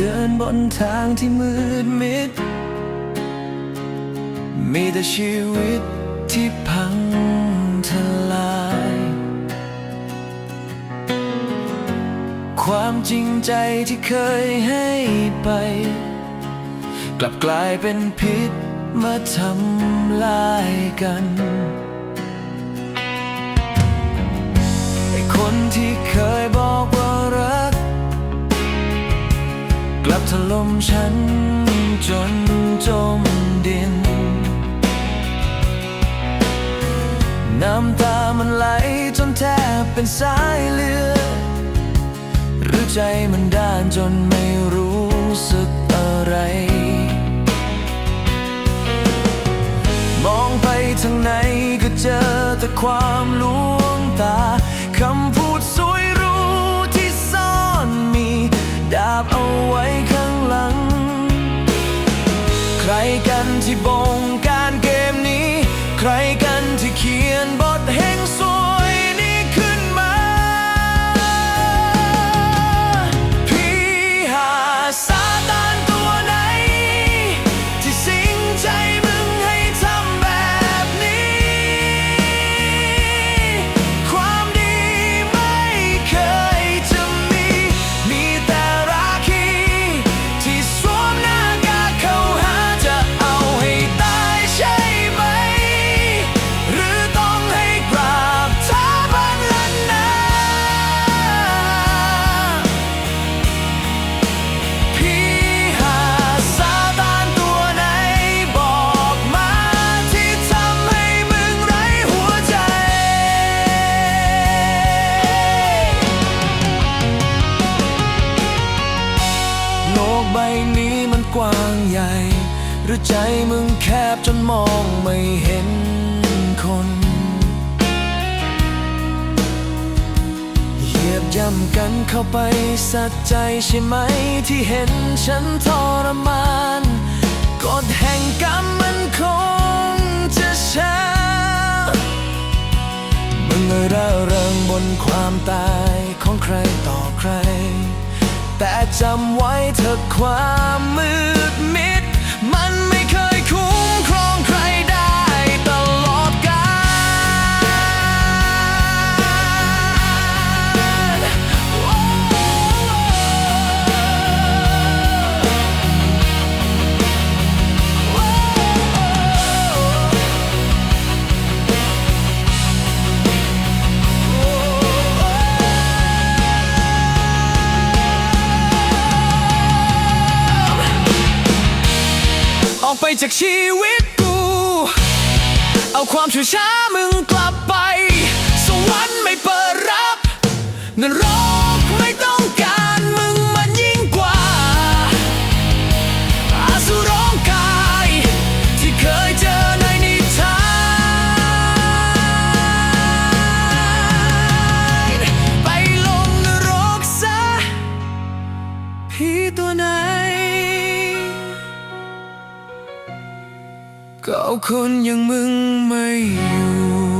ดินบนทางที่มืดมิด มีแต่ชีวิตที่พังทลาย ความจริงใจที่เคยให้ไป กลับกลายเป็นพิษมาทำลายกันไอคนที่เคยบอก ถล่มฉันจนจมดิน น้ำตามันไหลจนแทบเป็นสายเลือด หรือใจมันด้านจนไม่รู้สึกอะไร มองไปทางไหนก็เจอแต่ความลวงตา ใครกันที่เขียน กว้างใหญ่ หรือใจมึงแคบจนมองไม่เห็นคน เหยียบย่ำกันเข้าไปสักใจใช่ไหมที่เห็นฉันทรมานกฎแห่งกรรมมันคงจะช้ามึงร่าเริงบนความตายของใครต่อใคร แต่จำไว้ เถอะความมืด จากชีวิตกู เอาความชั่วช้ามึงกลับไป สวรรค์ไม่เปิดรับนรกไม่ต้องการ ก็าคนอย่างมึงไม่อยู่